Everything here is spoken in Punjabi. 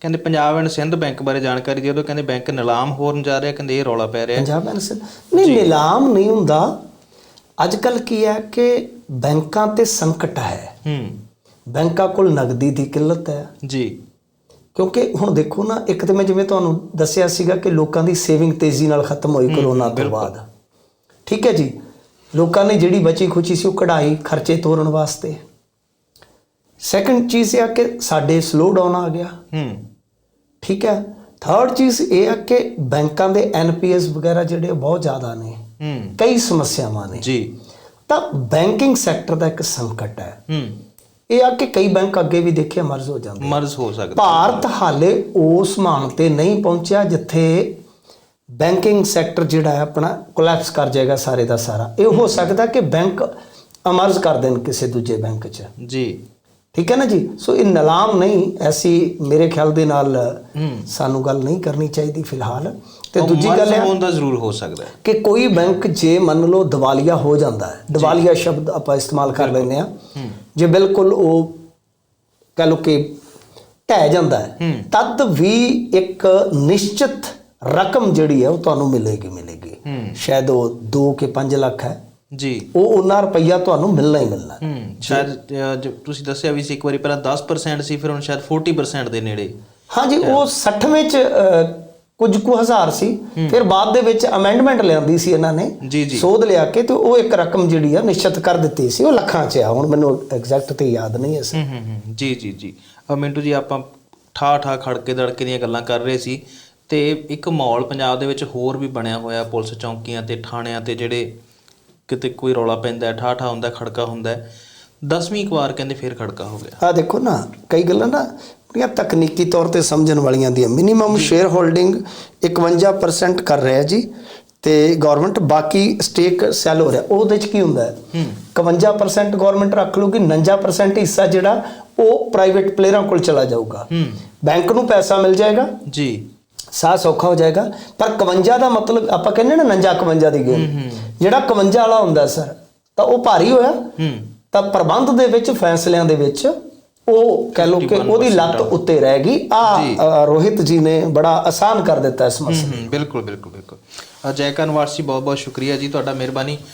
ਕਹਿੰਦੇ ਪੰਜਾਬ ਐਂਡ ਸਿੰਧ ਬੈਂਕ ਬਾਰੇ ਜਾਣਕਾਰੀ ਦਿਓ ਕਹਿੰਦੇ ਬੈਂਕ ਨਿਲਾਮ ਹੋਣ ਜਾ ਰਿਹਾ ਕਹਿੰਦੇ ਇਹ ਰੌਲਾ ਪੈ ਰਿਹਾ। ਪੰਜਾਬ ਐਂਡ ਸਿੰਧ ਨਹੀਂ ਨਿਲਾਮ ਨਹੀਂ ਹੁੰਦਾ। ਅੱਜ ਕੱਲ ਕੀ ਹੈ ਕਿ ਬੈਂਕਾਂ ਤੇ ਸੰਕਟ ਹੈ। ਹੂੰ। ਬੈਂਕਾਂ ਕੋਲ ਨਗਦੀ ਦੀ ਕਿੱਲਤ ਹੈ। ਜੀ। ਕਿਉਂਕਿ ਹੁਣ ਦੇਖੋ ਨਾ ਇੱਕ ਤੇ ਮੈਂ ਜਿਵੇਂ ਤੁਹਾਨੂੰ ਦੱਸਿਆ ਸੀਗਾ ਕਿ ਲੋਕਾਂ ਦੀ ਸੇਵਿੰਗ ਤੇਜ਼ੀ ਨਾਲ ਖਤਮ ਹੋਈ ਕਰੋਨਾ ਤੋਂ ਬਾਅਦ। ਠੀਕ ਹੈ ਜੀ। ਲੋਕਾਂ ਨੇ ਜਿਹੜੀ ਬਚੀ ਖੁਚੀ ਸੀ ਉਹ ਕਢਾਈ ਖਰਚੇ ਤੋਰਨ ਵਾਸਤੇ। ਸੈਕੰਡ ਚੀਜ਼ ਇਹ ਆ ਕਿ ਸਾਡੇ ਸਲੋ ਡਾਊਨ ਆ ਗਿਆ। ਹੂੰ। ਠੀਕ ਹੈ। ਥਰਡ ਚੀਜ਼ ਇਹ ਆ ਕਿ ਬੈਂਕਾਂ ਦੇ ਐਨਪੀਐਸ ਵਗੈਰਾ ਜਿਹੜੇ ਬਹੁਤ ਜ਼ਿਆਦਾ ਨੇ। ਹੂੰ। ਕਈ ਸਮੱਸਿਆਵਾਂ ਨੇ। ਜੀ। ਤਾਂ ਬੈਂਕਿੰਗ ਸੈਕਟਰ ਦਾ ਇੱਕ ਸੰਕਟ ਹੈ। ਹੂੰ। ਇਹ ਆ ਕਿ ਕਈ ਬੈਂਕ ਅੱਗੇ ਵੀ ਦੇਖਿਆ ਮਰਜ਼ ਹੋ ਜਾਂਦੇ ਮਰਜ਼ ਹੋ ਸਕਦਾ। ਭਾਰਤ ਹਾਲੇ ਉਸ ਮਾਨ ਤੇ ਨਹੀਂ ਪਹੁੰਚਿਆ ਜਿੱਥੇ ਬੈਂਕਿੰਗ ਸੈਕਟਰ ਜਿਹੜਾ ਹੈ ਆਪਣਾ ਕੋਲੈਪਸ ਕਰ ਜਾਏਗਾ ਸਾਰੇ ਦਾ ਸਾਰਾ। ਇਹ ਹੋ ਸਕਦਾ ਕਿ ਬੈਂਕ ਅਮਰਜ਼ ਕਰ ਦੇਣ ਕਿਸੇ ਦੂਜੇ ਬੈਂਕ 'ਚ। ਜੀ। ਠੀਕ ਹੈ ਨਾ ਜੀ? ਸੋ ਇਹ ਨਿਲਾਮ ਨਹੀਂ ਐਸੀ ਮੇਰੇ ਖਿਆਲ ਦੇ ਨਾਲ ਸਾਨੂੰ ਗੱਲ ਨਹੀਂ ਕਰਨੀ ਚਾਹੀਦੀ ਫਿਲਹਾਲ। ਤੇ ਦੂਜੀ ਗੱਲ ਹੈ ਹੋਣ ਦਾ ਜ਼ਰੂਰ ਹੋ ਸਕਦਾ ਹੈ। ਕਿ ਕੋਈ ਬੈਂਕ ਜੇ ਮੰਨ ਲਓ ਦਿਵਾਲੀਆ ਹੋ ਜਾਂਦਾ ਹੈ ਦਿਵਾਲੀਆ ਸ਼ਬਦ ਆਪਾਂ ਇਸਤੇਮਾਲ ਕਰ ਲੈਂਦੇ ਆ ਜੇ ਬਿਲਕੁਲ ਉਹ ਕਹ ਲਓ ਕਿ ਢਹਿ ਜਾਂਦਾ ਹੈ। ਤਦ ਵੀ ਇੱਕ ਨਿਸ਼ਚਿਤ ਰਕਮ ਜਿਹੜੀ ਹੈ ਉਹ ਤੁਹਾਨੂੰ ਮਿਲੇਗੀ ਮਿਲੇਗੀ। ਸ਼ਾਇਦ ਉਹ 2 ਕੇ 5 ਲੱਖ ਹੈ। ਜੀ। ਉਹ ਉਹਨਾਂ ਰੁਪਈਆ ਤੁਹਾਨੂੰ ਮਿਲਣਾ ਹੀ ਮਿਲਣਾ। ਹੈ। ਸ਼ਾਇਦ ਤੁਸੀਂ ਦੱਸਿਆ ਵੀ ਸੀ ਇੱਕ ਵਾਰੀ ਪਹਿਲਾਂ 10% ਸੀ ਫਿਰ ਹੁਣ ਸ਼ਾਇਦ 40% ਦੇ ਨੇੜੇ। ਹਾਂਜੀ ਉਹ 60ਵੇਂ ਚ ਕੁਝ ਕੁ ਹਜ਼ਾਰ ਸੀ। ਫਿਰ ਬਾਅਦ ਦੇ ਵਿੱਚ ਅਮੈਂਡਮੈਂਟ ਲਿਆਂਦੀ ਸੀ ਇਹਨਾਂ ਨੇ ਸੋਧ ਲਿਆ ਕੇ ਤੇ ਉਹ ਇੱਕ ਰਕਮ ਜਿਹੜੀ ਆ ਨਿਸ਼ਚਿਤ ਕਰ ਦਿੱਤੀ ਸੀ ਉਹ ਲੱਖਾਂ 'ਚ ਆ। ਹੁਣ ਮੈਨੂੰ ਐਗਜ਼ੈਕਟ ਤੇ ਯਾਦ ਨਹੀਂ ਹੂੰ ਜੀ ਜੀ ਜੀ। ਮਿੰਟੂ ਜੀ ਆਪਾਂ ਠਾ ਠਾ ਖੜਕੇ ਦੜਕੇ ਦੀਆਂ ਗੱਲਾਂ ਕਰ ਰਹੇ ਸੀ। ਤੇ ਇੱਕ ਮਾਹੌਲ ਪੰਜਾਬ ਦੇ ਵਿੱਚ ਹੋਰ ਵੀ ਬਣਿਆ ਹੋਇਆ ਪੁਲਿਸ ਚੌਂਕੀਆਂ ਤੇ ਥਾਣਿਆਂ ਤੇ ਜਿਹੜੇ ਕਿਤੇ ਕੋਈ ਰੌਲਾ ਪੈਂਦਾ ਠਾ ਠਾ ਹੁੰਦਾ ਖੜਕਾ ਹੁੰਦਾ। ਦਸਵੀਂ ਇੱਕ ਵਾਰ ਕਹਿੰਦੇ ਫੇਰ ਖੜਕਾ ਹੋ ਗਿਆ। ਆ ਦੇਖੋ ਨਾ ਕਈ ਗੱਲਾਂ ਨਾ ਬੜੀਆਂ ਤਕਨੀਕੀ ਤੌਰ ਤੇ ਸਮਝਣ ਵਾਲੀਆਂ ਦੀਆਂ। ਮਿਨੀਮਮ ਸ਼ੇਅਰ ਹੋਲਡਿੰਗ 51% ਕਰ ਰਿਹਾ ਜੀ ਤੇ ਗਵਰਨਮੈਂਟ ਬਾਕੀ ਸਟੇਕ ਸੈਲ ਹੋ ਰਿਹਾ। ਉਹਦੇ ਚ ਕੀ ਹੁੰਦਾ ਹੈ? ਹੂੰ। 51% ਗਵਰਨਮੈਂਟ ਰੱਖ ਲੂਗੀ 49% ਹਿੱਸਾ ਜਿਹੜਾ ਉਹ ਪ੍ਰਾਈਵੇਟ ਪਲੇਅਰਾਂ ਕੋਲ ਚਲਾ ਜਾਊਗਾ। ਬੈਂਕ ਨੂੰ ਪੈਸਾ ਮਿਲ ਜਾਏਗਾ। ਜੀ। ਸਾਹ ਸੌਖਾ ਹੋ ਜਾਏਗਾ। ਪਰ 51 ਦਾ ਮਤਲਬ ਆਪਾਂ ਕਹਿੰਦੇ ਨਾ 49 51 ਦੀ ਗੇਮ। ਜਿਹੜਾ 51 ਵਾਲਾ ਹੁੰਦਾ ਸਰ ਤਾਂ ਉਹ ਭਾਰੀ ਹੋਇਆ। ਤਾਂ ਪ੍ਰਬੰਧ ਦੇ ਵਿੱਚ ਫੈਸਲਿਆਂ ਦੇ ਵਿੱਚ ਉਹ ਕਹਿ ਲਓ ਕਿ ਉਹਦੀ ਲੱਤ ਉੱਤੇ ਰਹੇਗੀ ਆ ਰੋਹਿਤ ਜੀ ਨੇ ਬੜਾ ਆਸਾਨ ਕਰ ਦਿੱਤਾ ਇਸ ਮਸਲੇ ਬਿਲਕੁਲ ਬਿਲਕੁਲ ਬਿਲਕੁਲ। ਜੈਕਰ ਨਿਵਾਸੀ ਬਹੁਤ ਬਹੁਤ ਸ਼ੁਕਰੀਆ ਜੀ ਤੁਹਾਡਾ ਮਿਹਰਬਾਨੀ।